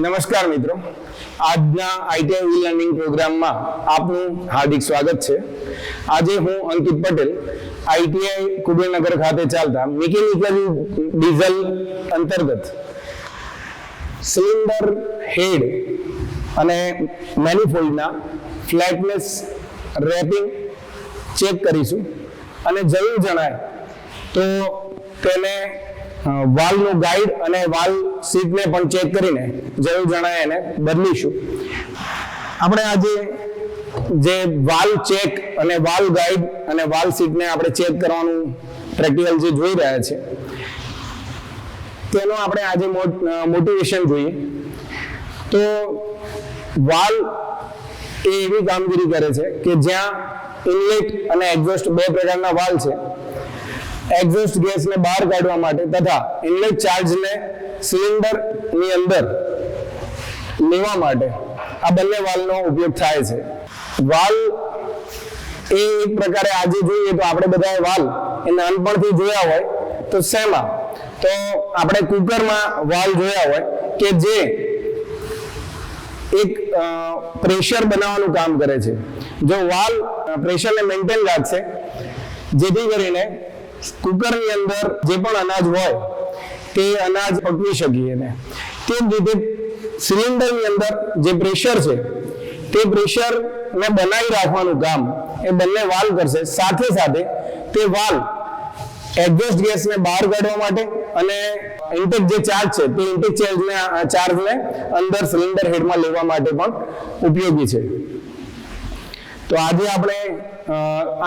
નમસ્કાર મિત્રો. આજના આઈટીઆઈ ઈ લર્નિંગ પ્રોગ્રામમાં આપનું હાર્દિક સ્વાગત છે. આજે હું અંકિત પટેલ આઈટીઆઈ કુબેરનગર ખાતે ચાલતા મિકેનિકલ ડીઝલ અંતર્ગત સિલિન્ડર હેડ અને મેનિફોલ્ડના ફ્લેટનેસ રેપિંગ ચેક કરીશું. અને જરૂર જણાય તો તેને વાલનું ગાઈડ અને વાલ સીટને પણ ચેક કરીને જરૂર જણાય એને બદલીશું. આપણે આજે જે વાલ ચેક અને વાલ ગાઈડ અને વાલ સીટને આપણે ચેક કરવાનું પ્રેક્ટિકલ જે જોઈ રહ્યા છે, તેનો આપણે આજે મોટિવેશન જોઈએ. તો વાલ એ એવી કામગીરી કરે છે કે જ્યાં ઇનલેટ અને એક્ઝોસ્ટ બે પ્રકારના વાલ છે. એક્ઝોસ્ટ ગેસને બહાર કાઢવા માટે તથા ઇનલેટ ચાર્જને સિલિન્ડરની અંદર લેવા માટે આ બંને વાલનો ઉપયોગ થાય છે. વાલ એ એક પ્રકારે આજે જોઈએ તો આપણે બધા વાલ એ નાનપણથી જોયા હોય તો શેમાં? તો આપણે કુકરમાં વાલ જોયા હોય કે જે એક પ્રેશર બનાવવાનું કામ કરે છે. જો વાલ પ્રેશરને મેન્ટેન રાખશે, જેથી કરીને કુકરની અંદર જે પણ અનાજ હોય, તે અનાજ પકવી શકીએ ને. તે જ રીતે સિલિન્ડરની અંદર જે પ્રેશર છે, તે પ્રેશરને બનાવી રાખવાનું કામ એ બંને વાલ કરશે. સાથે સાથે તે વાલ એક્ઝોસ્ટ ગેસને બહાર કાઢવા માટે અને ઇન્ટેક જે ચાર્જ છે, તે ઇન્ટેક ચાર્જને ચાર્જને અંદર સિલિન્ડર હેડમાં લેવા માટે પણ ઉપયોગી છે. તો આજે આપણે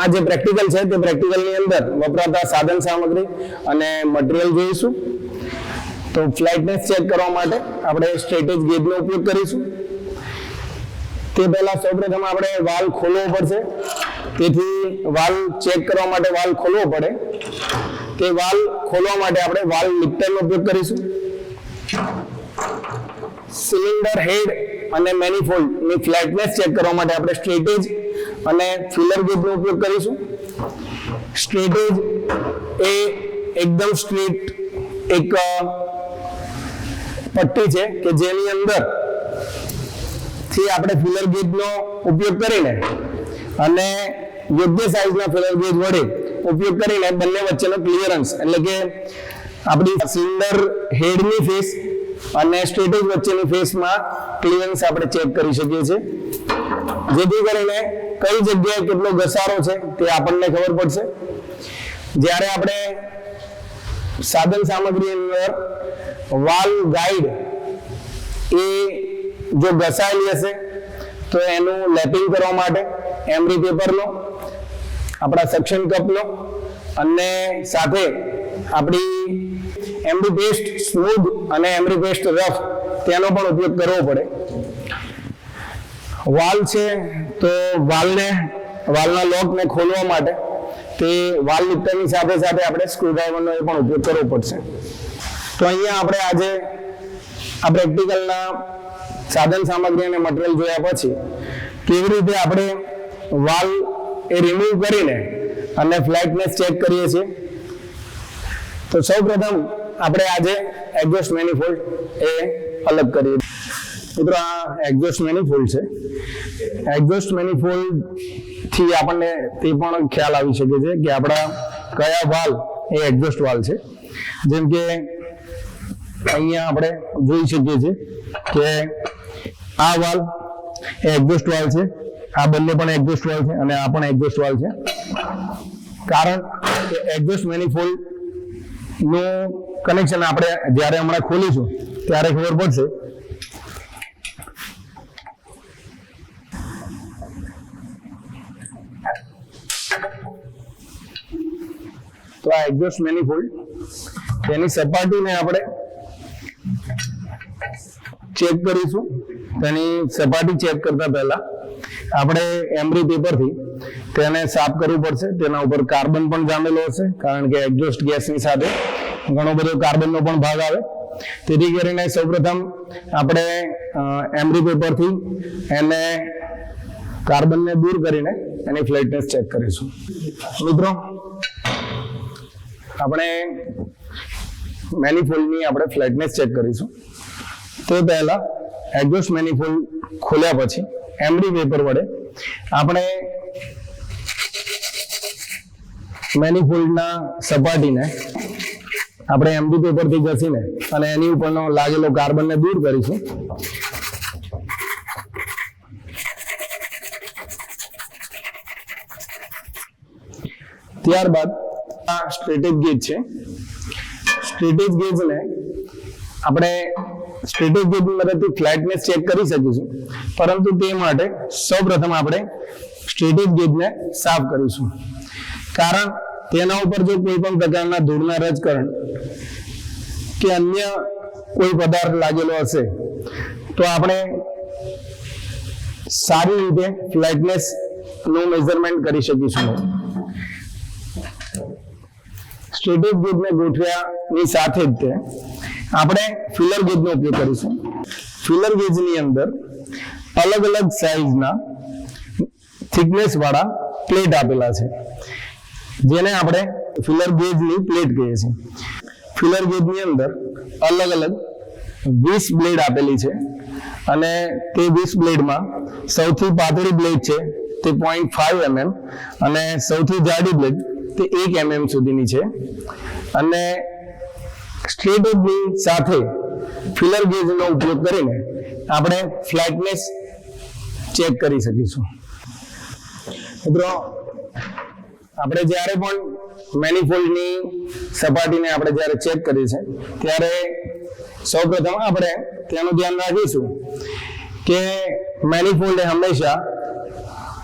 આ જે પ્રેક્ટિકલ છે તે પ્રેક્ટિકલની અંદર વપરાતા સાધન સામગ્રી અને મટીરિયલ જોઈશું. તો ફ્લાઇટનેસ ચેક કરવા માટે આપણે સ્ટ્રેટેજ ગેજનો ઉપયોગ કરીશું. તે પહેલા સૌપ્રથમ આપણે વાલ ખોલવો પડશે. તેથી વાલ ચેક કરવા માટે વાલ ખોલવો પડે. તે વાલ ખોલવા માટે આપણે વાલ લિફ્ટરનો ઉપયોગ કરીશું. સિલિન્ડર હેડ અને મેનિફોલ્ડની ફ્લેટનેસ ચેક કરવા માટે આપણે સ્ટ્રેટેજ અને ફિલર ગેજનો ઉપયોગ કરીશું. સ્ટ્રેટેજ એ એકદમ સ્ટ્રેટ એક પટ્ટી છે કે જેની અંદરથી આપણે ફિલર ગેજનો ઉપયોગ કરીને અને યોગ્ય સાઇઝના ફિલર ગેજ વડે ઉપયોગ કરીને બંને વચ્ચેનો ક્લિયરન્સ એટલે કે આપણી સિલિન્ડર હેડની ફેસ અને સ્ટેટેજ વચ્ચેની ફેસમાં ક્લિયરન્સ આપણે ચેક કરી શકીએ છીએ. જેથી કરીને કઈ જગ્યાએ કેટલો ઘસારો છે તે આપણને ખબર પડશે. જ્યારે આપણે સાધન સામગ્રી અંદર વાલ ગાઈડ એ જો ઘસાયેલી હશે, તો એનું લેપિંગ કરવા માટે એમરી પેપરનો, આપણા સક્શન કપનો અને સાથે આપણી એમરી પેસ્ટ સ્મૂધ અને એમરી પેસ્ટ રફ તેનો પણ ઉપયોગ કરવો પડે. વાલ છે, તો વાલને, વાલના લોકને ખોલવા માટે તે વાલ લિફ્ટરની સાથે સાથે આપણે સ્ક્રૂડ્રાઈવરનો એ પણ ઉપયોગ કરવો પડશે. તો અહીંયા આપણે આજે આ પ્રેક્ટિકલના સાધન સામગ્રી અને મટીરિયલ જોયા પછી કેવી રીતે આપણે વાલ એ રિમૂવ કરીને અને ફ્લાઇટનેસ ચેક કરીએ છીએ. તો સૌ પ્રથમ આપણે આજે એડજસ્ટ મેનિફોલ્ડ એ અલગ કરીએ. મિત્રો આ એક્ઝોસ્ટ મેનિફોલ્ડ છે. એક્ઝોસ્ટ મેનિફોલ્ડથી આપણને તે પણ ખ્યાલ આવી શકે છે કે આપણા કયા વાલ એ એક્ઝોસ્ટ વાલ છે. જેમ કે અહીંયા આપણે જોઈ શકીએ છીએ કે આ વાલ એ એક્ઝોસ્ટ વાલ છે. આ બંને પણ એક્ઝોસ્ટ વાલ છે અને આ પણ એક્ઝોસ્ટ વાલ છે. કારણ કે એક્ઝોસ્ટ મેનિફોલ્ડનું કનેક્શન આપણે જ્યારે હમણાં ખોલીશું ત્યારે ખબર પડશે તો આ એક્ઝોસ્ટ મેનિફોલ્ડ તેની સપાટીને આપણે ચેક કરીશું. તેની સપાટી ચેક કરતા પહેલા આપણે એમરી પેપરથી તેને સાફ કરવું પડશે. તેના ઉપર કાર્બન પણ જામેલો હશે, કારણ કે એક્ઝોસ્ટ ગેસની સાથે ઘણો બધો કાર્બનનો પણ ભાગ આવે. તેથી કરીને સૌપ્રથમ આપણે એમરી પેપરથી એને કાર્બનને દૂર કરીને એની ફ્લેટનેસ ચેક કરીશું. મિત્રો આપણે મેનિફોલ્ડની આપણે ફ્લેટનેસ ચેક કરીશું. તે પહેલા એડજસ્ટ મેનિફોલ્ડ ખોલ્યા પછી એમડી પેપર વડે આપણે મેનિફોલ્ડના સપાટીને આપણે એમડી પેપરથી ઘસીને અને એની ઉપરનો લાગેલો કાર્બનને દૂર કરીશું. ત્યારબાદ આ સ્ટ્રેટેજ ગેજ છે. સ્ટ્રેટેજ ગેજને આપણે સ્ટ્રેટેજ ગેજની મદદથી ફ્લેટનેસ ચેક કરી શકીશું. પરંતુ તે માટે સૌપ્રથમ આપણે સ્ટ્રેટેજ ગેજને સાફ કરીશું. કારણ તેના ઉપર જો કોઈ પણ પ્રકારના ધૂળના રજકરણ કે અન્ય કોઈ પદાર્થ લાગેલો હશે, તો આપણે સારી રીતે ફ્લેટનેસનું મેઝરમેન્ટ કરી શકીશું. સ્ટ્રેટેજ ગેજને ગોઠવ્યાની સાથે જ તે. આપણે ફિલર ગેજનો ઉપયોગ કરીશું. ફિલર ગેજની અંદર અલગ અલગ સાઇઝના થિકનેસ વાળા પ્લેટ આપેલા છે. જેને આપણે ફિલર ગેજની પ્લેટ કહીએ છીએ. ફિલર ગેજની અંદર અલગ અલગ વીસ બ્લેડ આપેલી છે અને તે વીસ બ્લેડમાં સૌથી પાતળી બ્લેડ છે તે પોઈન્ટ ફાઈવ એમએમ અને સૌથી જાડી બ્લેડ તે એક એમએમ સુધીની છે. અને સ્ટ્રેટેજની સાથે ફિલર ગેજનો ઉપયોગ કરીને આપણે ફ્લેટનેસ ચેક કરી શકીશું. મિત્રો, આપણે જ્યારે પણ મેનિફોલ્ડની સપાટીને આપણે જ્યારે ચેક કરીએ છીએ, ત્યારે સૌપ્રથમ આપણે તેનું ધ્યાન રાખીશું કે મેનિફોલ્ડ હંમેશા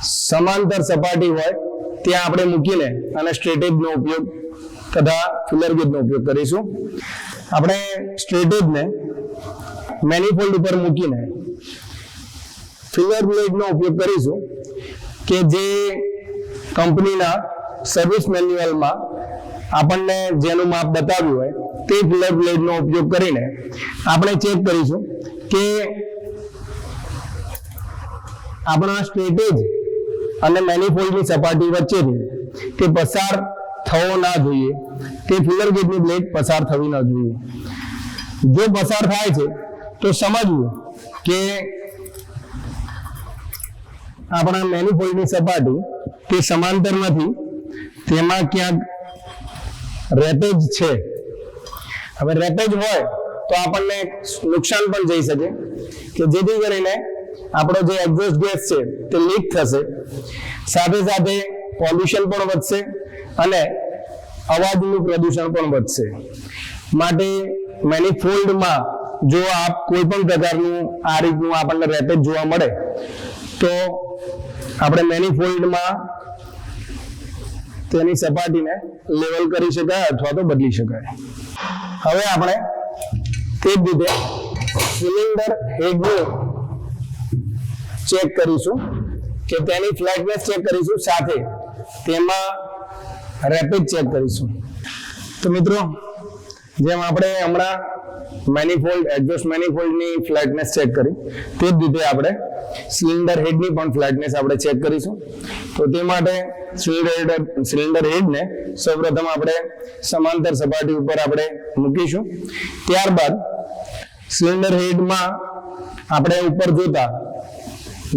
સમાંતર સપાટી હોય ત્યાં આપણે મૂકીને અને સ્ટ્રેટેજનો ઉપયોગ તથા ફિલર ગેજનો ઉપયોગ કરીશું. આપણે સ્ટ્રેટેજને મેનિફોલ્ડ ઉપર મૂકીને ફિલર બ્લેડનો ઉપયોગ કરીશું કે જે કંપનીના સર્વિસ મેન્યુઅલમાં આપણને જેનું માપ બતાવ્યું હોય તે ફિલર બ્લેડનો ઉપયોગ કરીને આપણે ચેક કરીશું કે આપણા સ્ટ્રેટેજ અને મેનિફોલ્ડની સપાટી વચ્ચેથી તે પસાર થવો ના જોઈએ. તે ફિંગર ગેજની બ્લેડ પસાર થવી ન જોઈએ. જો પસાર થાય છે, તો સમજવું કે આપણા મેનિફોલ્ડની સપાટી તે સમાંતર નથી. તેમાં ક્યાંક રેપેજ છે. હવે રેપેજ હોય તો આપણને નુકસાન પણ જઈ શકે. કે જેથી કરીને આપણો જે એક્ઝોસ્ટ ગેસ છે, તે લીક થશે. સાથે સાથે પોલ્યુશન પણ વધશે અને અવાજનું પ્રદૂષણ પણ વધશે. માટે મેનિફોલ્ડમાં જો આપ કોઈ પણ પ્રકારનું આ રીતનું આપણને રેપેજ જોવા મળે, તો આપણે મેનિફોલ્ડમાં તેની સપાટીને લેવલ કરી શકાય અથવા તો બદલી શકાય. હવે આપણે તે જ રીતે સિલિન્ડર હેડનું ચેક કરીશું કે તેની ફ્લેટનેસ ચેક કરીશું સાથે તેમાં રેપિડ ચેક કરીશું. તો મિત્રો, જેમ આપણે હમણાં મેનિફોલ્ડ એડજસ્ટ મેનિફોલ્ડની ફ્લેટનેસ ચેક કરી, તે જ રીતે આપણે સિલિન્ડર હેડની પણ ફ્લેટનેસ આપણે ચેક કરીશું. તો તે માટે સિલિન્ડર સિલિન્ડર હેડને સૌપ્રથમ આપણે સમાંતર સપાટી ઉપર આપણે મૂકીશું. ત્યારબાદ સિલિન્ડર હેડમાં આપણે ઉપર જોતા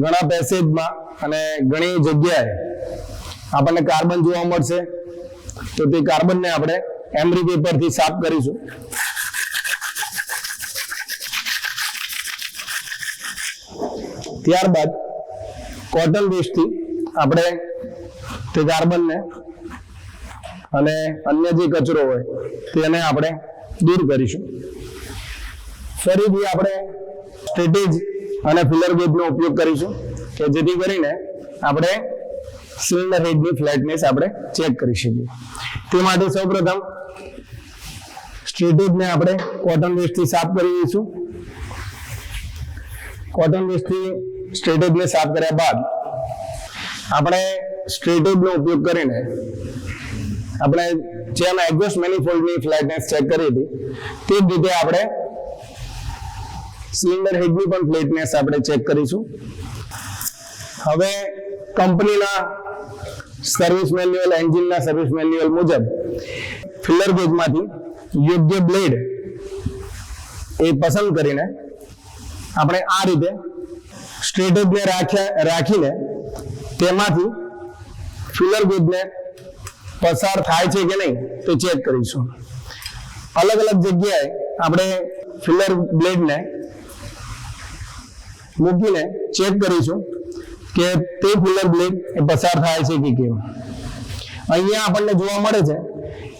ઘણા પેસેજમાં અને ઘણી જગ્યાએ આપણને કાર્બન જોવા મળશે. તો તે કાર્બનને આપણે એમરી પેપરથી સાફ કરીશું. ત્યારબાદ કોટન વેસ્ટથી આપણે તે કાર્બનને અને અન્ય જે કચરો હોય તેને આપણે દૂર કરીશું. ફરીથી આપણે સ્ટ્રેટેજ અને ફિલર ગેજનો ઉપયોગ કરીશું. કે જેથી કરીને આપણે સિલિન્ડર હેડની ફ્લેટનેસ આપણે ચેક કરી શકીએ. તે માટે સૌપ્રથમ સ્ટ્રેટેજને આપણે કોટન વેસ્ટથી સાફ કરી દઈશું. કોટન વેસ્ટથી સ્ટ્રેટેજને સાફ કર્યા બાદ આપણે સ્ટ્રેટેજનો ઉપયોગ કરીને આપણે જેમ એક્ઝોસ્ટ મેનિફોલ્ડની ફ્લેટનેસ ચેક કરી હતી, તે જ રીતે આપણે સિલિન્ડર હેડની પણ ફ્લેટનેસ આપણે ચેક કરીશું. હવે કંપનીના સર્વિસ મેન્યુઅલ એન્જિનના સર્વિસ મેન્યુઅલ મુજબ ફિલર ગેજમાંથી યોગ્ય બ્લેડ એ પસંદ કરીને આપણે આ રીતે સ્ટ્રેટેજને રાખ્યા, રાખીને તેમાંથી ફિલર ગેજને પસાર થાય છે કે નહીં તે ચેક કરીશું. અલગ અલગ જગ્યાએ આપણે ફિલર બ્લેડને મૂકીને ચેક કરીશું કે તે ફિલર બ્લેડ એ પસાર થાય છે કે કેમ. અહીંયા આપણને જોવા મળે છે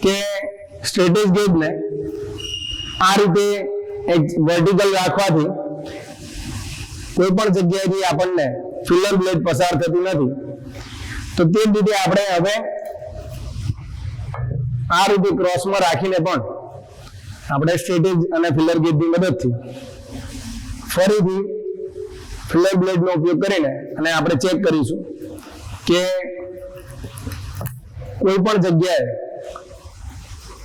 કે સ્ટ્રેટેજ ગેજને આ રીતે એક વર્ટિકલ રાખવાથી કોઈ પણ જગ્યાએથી આપણને ફિલર બ્લેડ પસાર થતી નથી. તો તે જ રીતે આપણે હવે આ રીતે ક્રોસમાં રાખીને પણ આપણે સ્ટેટેજ અને ફિલર ગેટની મદદથી ફરીથી ફિલર બ્લેડનો ઉપયોગ કરીને અને આપણે ચેક કરીશું કે કોઈ પણ જગ્યાએ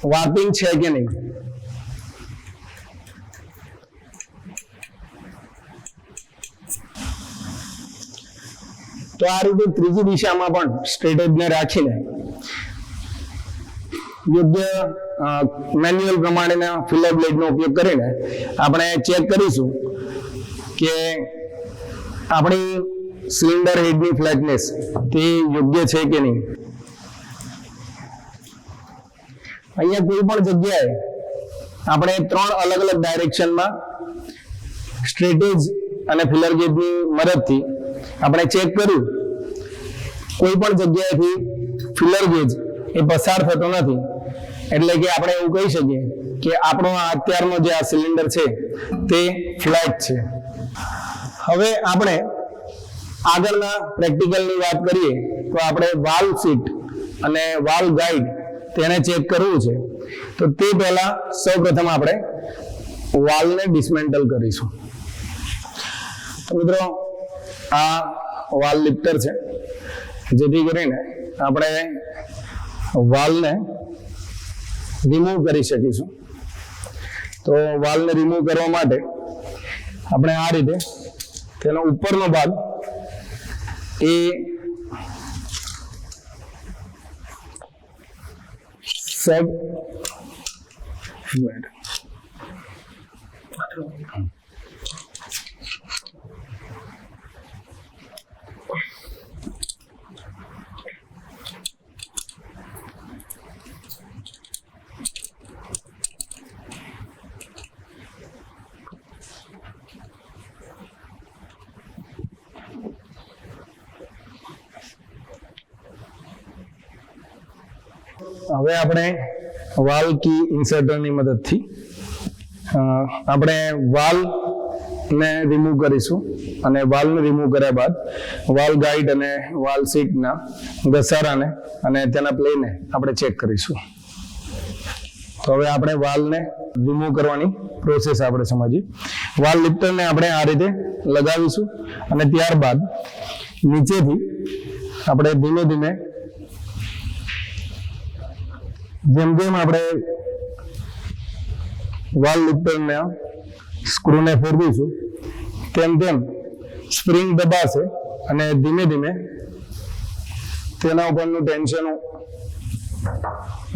વાર્પિંગ છે કે નહીં. તો આ રીતે ત્રીજી દિશામાં પણ સ્ટ્રેટેજને રાખીને યોગ્ય મેન્યુઅલ પ્રમાણેના ફિલર બ્લેડનો ઉપયોગ કરીને આપણે ચેક કરીશું કે આપણી સિલિન્ડર હેડની ફ્લેટનેસ તે યોગ્ય છે કે નહીં? અહીંયા કોઈ પણ જગ્યાએ આપણે ત્રણ અલગ અલગ ડાયરેક્શનમાં સ્ટ્રેટેજ અને ફિલર ગેજની મદદથી આપણે ચેક કર્યું. કોઈ પણ જગ્યાએથી ફિલર ગેજ એ પસાર થતો નથી. એટલે કે આપણે એવું કહી શકીએ કે આપણો આ અત્યારનો જે આ સિલિન્ડર છે તે ફ્લેટ છે. હવે આપણે આગળના પ્રેક્ટિકલની વાત કરીએ, તો આપણે વાલ સીટ અને વાલ ગાઈડ તેને ચેક કરવું છે. તો તે પહેલા સૌપ્રથમ આપણે વાલને ડિસમેન્ટલ કરીશું. મિત્રો, આ વાલ લિફ્ટર છે. જેથી કરીને આપણે વાલને રિમૂવ કરી શકીશું. તો વાલને રિમૂવ કરવા માટે આપણે આ રીતે તેનો ઉપરનો ભાગ એ સેટ હવે આપણે વાલ કી ઇન્સર્ટરની મદદથી આપણે વાલ ને રિમૂવ કરીશું અને વાલને રિમૂવ કર્યા બાદ વાલ ગાઈડ અને વાલ સીટના ઘસારાને અને તેના પ્લેને આપણે ચેક કરીશું. તો હવે આપણે વાલને રિમૂવ કરવાની પ્રોસેસ આપણે સમજીએ. વાલ લિફ્ટરને આપણે આ રીતે લગાવીશું અને ત્યારબાદ નીચેથી આપણે ધીમે ધીમે જેમ જેમ આપણે વાલ લિફ્ટરને સ્ક્રૂને ફેરવીશું, તેમ તેમ સ્પ્રિંગ દબાશે અને ધીમે ધીમે તેના ઉપરનું ટેન્શન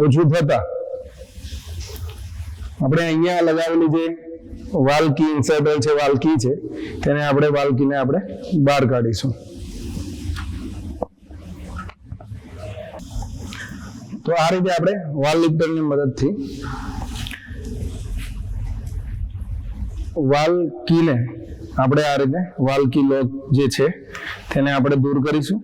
ઓછું થતા આપણે અહીંયા લગાવેલી જે વાલકી ઇન્સર્ટર છે વાલકી છે, તેને આપણે વાલકીને આપણે બહાર કાઢીશું. તો આ રીતે આપણે વાલ લિફ્ટરની મદદથી વાલ કીને આપણે આ રીતે વાલ કી લોક જે છે તેને આપણે દૂર કરીશું.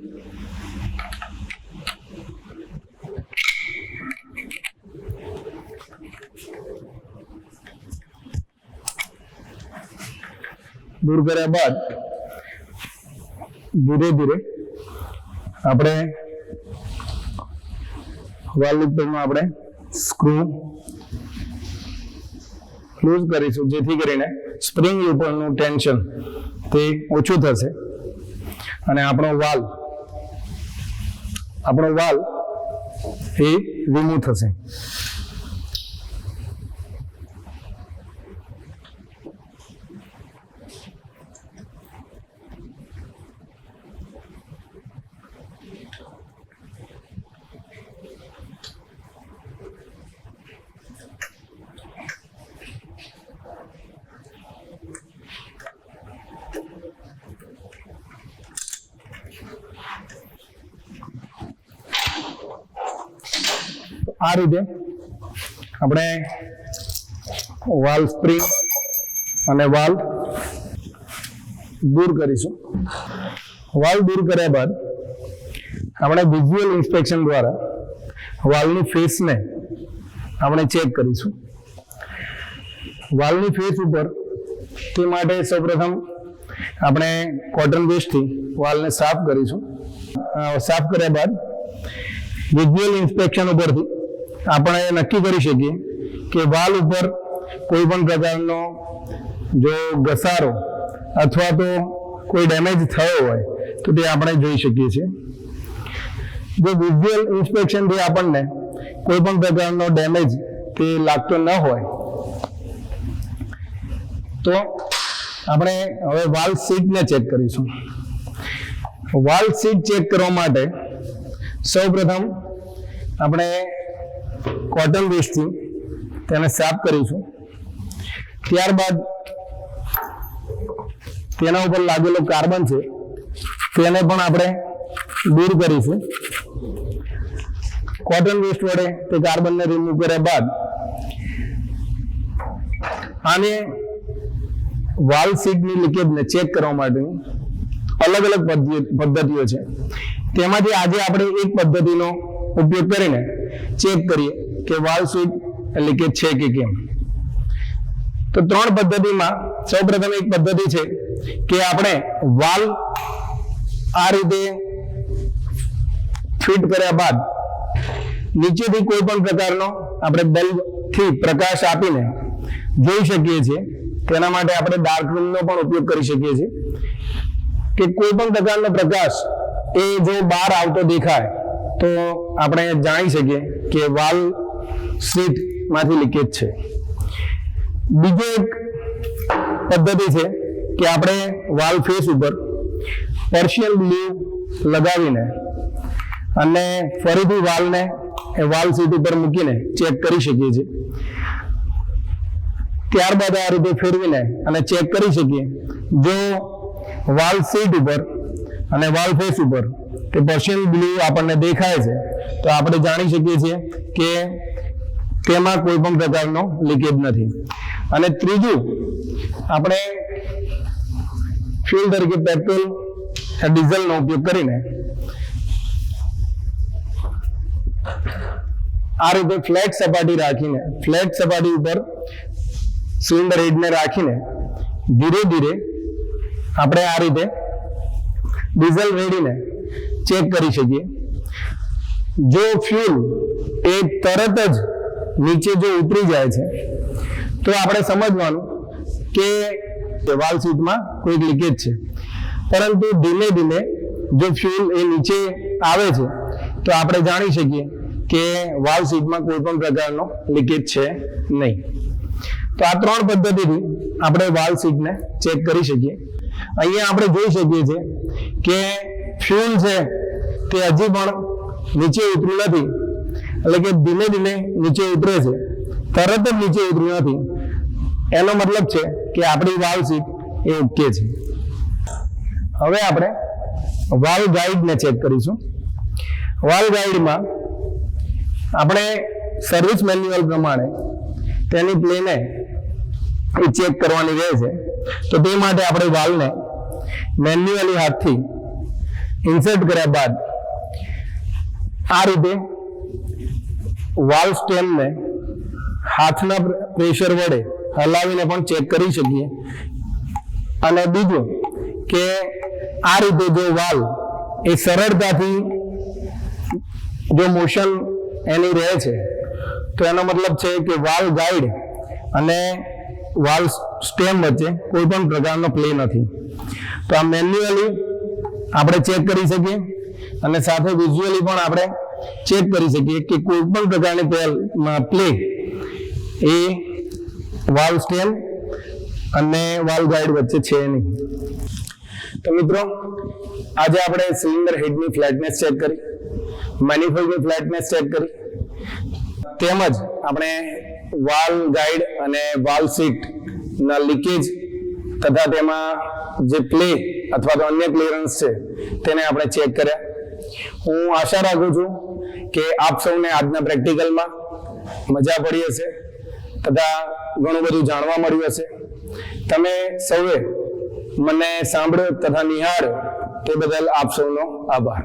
દૂર કર્યા બાદ ધીરે ધીરે આપણે વાલ લિફ્ટરમાં આપણે સ્ક્રૂ લૂઝ કરીશું, જેથી કરીને સ્પ્રિંગ ઉપરનું ટેન્શન તે ઓછું થશે. અને આપણો વાલ આપણો વાલ એ રિમૂવ થશે. આ રીતે આપણે વાલ સ્પ્રિંગ અને વાલ દૂર કરીશું. વાલ દૂર કર્યા બાદ આપણે વિઝ્યુઅલ ઇન્સ્પેક્શન દ્વારા વાલની ફેસને આપણે ચેક કરીશું. વાલની ફેસ ઉપર તે માટે સૌપ્રથમ આપણે કોટન વેસ્ટથી વાલને સાફ કરીશું. સાફ કર્યા બાદ વિઝ્યુઅલ ઇન્સ્પેક્શન ઉપરથી આપણે નક્કી કરી શકીએ કે વાલ ઉપર કોઈ પણ પ્રકારનો જો ઘસારો અથવા તો કોઈ ડેમેજ થયો હોય, તો તે આપણે જોઈ શકીએ છીએ. જો વિઝ્યુઅલ ઇન્સ્પેક્શનથી આપણને કોઈ પણ પ્રકારનો ડેમેજ તે લાગતો ન હોય, તો આપણે હવે વાલ સીટને ચેક કરીશું. વાલ સીટ ચેક કરવા માટે સૌપ્રથમ આપણે કોટન વેસ્ટથી તેને સાફ કરીશું ત્યારબાદ તેના ઉપર લાગેલો કાર્બન છે, તેને પણ આપણે દૂર કરીશું. કોટન વેસ્ટ વડે તે કાર્બનને રિમૂવ કર્યા બાદ આને વાલ સીટની લીકેજને ચેક કરવા માટેની અલગ અલગ પદ્ધતિ- પદ્ધતિઓ છે. તેમાંથી આજે આપણે એક પદ્ધતિનો ઉપયોગ કરીને ચેક કરીએ કે વાલ સીટ લીકેજ છે કે કેમ. તો ત્રણ પદ્ધતિમાં સૌપ્રથમ એક પદ્ધતિ છે કે આપણે વાલ આ રીતે ફિટ કર્યા બાદ નીચેથી કોઈ પણ પ્રકારનો આપણે બલ્બથી પ્રકાશ આપીને જોઈ શકીએ છીએ. તેના માટે આપણે ડાર્ક રૂમનો પણ ઉપયોગ કરી શકીએ છીએ. કે કોઈ પણ પ્રકારનો પ્રકાશ એ જો બહાર આવતો દેખાય તો આપણે જાણી શકીએ કે વાલ સીટમાંથી લીકેજ છે. બીજો એક પદ્ધતિ છે કે આપણે વાલ ફેસ ઉપર પર્શિયલ બ્લુ લગાવીને અને ફરીથી વાલને એ વાલ સીટ ઉપર મૂકીને ચેક કરી શકીએ છીએ. ત્યારબાદ આ રીતે ફેરવીને અને ચેક કરી શકીએ. જો વાલ સીટ ઉપર અને વાલ ફેસ ઉપર તે પર્શિયન બ્લુ આપણને દેખાય છે. તો આપણે જાણી શકીએ છીએ કે તેમાં કોઈ પણ પ્રકારનો લીકેજ નથી. અને ત્રીજું, આપણે ફ્યુલ તરીકે પેટ્રોલ ડીઝલનો ઉપયોગ કરીને આ રીતે ફ્લેટ સપાટી રાખીને ફ્લેટ સપાટી ઉપર સિલિન્ડર હેડને રાખીને ધીરે ધીરે આપણે આ રીતે ડીઝલ રેડીને ચેક કરી શકીએ. જો ફ્યુલ એ તરત જ નીચે જો ઉતરી જાય છે, તો આપણે સમજવાનું કે વાલ સીટમાં કોઈક લીકેજ છે. પરંતુ ધીમે ધીમે જો ફ્યુલ એ નીચે આવે છે, તો આપણે જાણી શકીએ કે વાલ સીટમાં કોઈ પણ પ્રકારનો લીકેજ છે નહીં. તો આ ત્રણ પદ્ધતિથી આપણે વાલ સીટને ચેક કરી શકીએ. અહીંયા આપણે જોઈ શકીએ છીએ કે ફ્યુલ છે તે હજી પણ નીચે ઉતર્યું નથી. એટલે કે ધીમે ધીમે નીચે ઉતરે છે. તરત જ નીચે ઉતર્યું નથી. એનો મતલબ છે કે આપણી વાલ સીટ એ ઓકે છે. હવે આપણે વાલ ગાઈડને ચેક કરીશું. વાલ ગાઈડમાં આપણે સર્વિસ મેન્યુઅલ પ્રમાણે તેની પ્લેને એ ચેક કરવાની રહે છે. તો તે માટે આપણે વાલને મેન્યુઅલી હાથથી ઇન્સર્ટ કર્યા બાદ આ રીતે વાલ સ્ટેમને હાથના પ્રેશર વડે હલાવીને પણ ચેક કરી શકીએ. અને બીજું કે આ રીતે જો વાલ એ સરળતાથી જો મોશન એની રહે છે, તો એનો મતલબ છે કે વાલ ગાઈડ અને વાલ સ્ટેમ વચ્ચે કોઈ પણ પ્રકારનો પ્લે નથી. તો આ મેન્યુઅલી આપણે ચેક કરી શકીએ. અને સાથે વિઝ્યુઅલી પણ આપણે ચેક કરી શકીએ કે કોઈ પણ પ્રકારની પ્લે એ વાલ સ્ટેમ અને વાલ ગાઈડ વચ્ચે છે નહીં. તો મિત્રો, આજે આપણે સિલિન્ડર હેડની ફ્લેટનેસ ચેક કરી મેનિફોલ્ડની ફ્લેટનેસ ચેક કરી, તેમજ આપણે વાલ ગાઈડ અને વાલ સીટ ના લીકેજ તથા તેમાં જે પ્લે અથવા તો અન્ય ક્લિયરન્સ છે, તેને આપણે ચેક કર્યા. હું આશા રાખું છું કે આપ સૌને આજના પ્રેક્ટિકલમાં મજા પડી હશે, તથા ઘણું બધું જાણવા મળ્યું હશે. તમે સૌએ મને સાંભળ્યો તથા નિહાળ તે બદલ આપ સૌનો આભાર.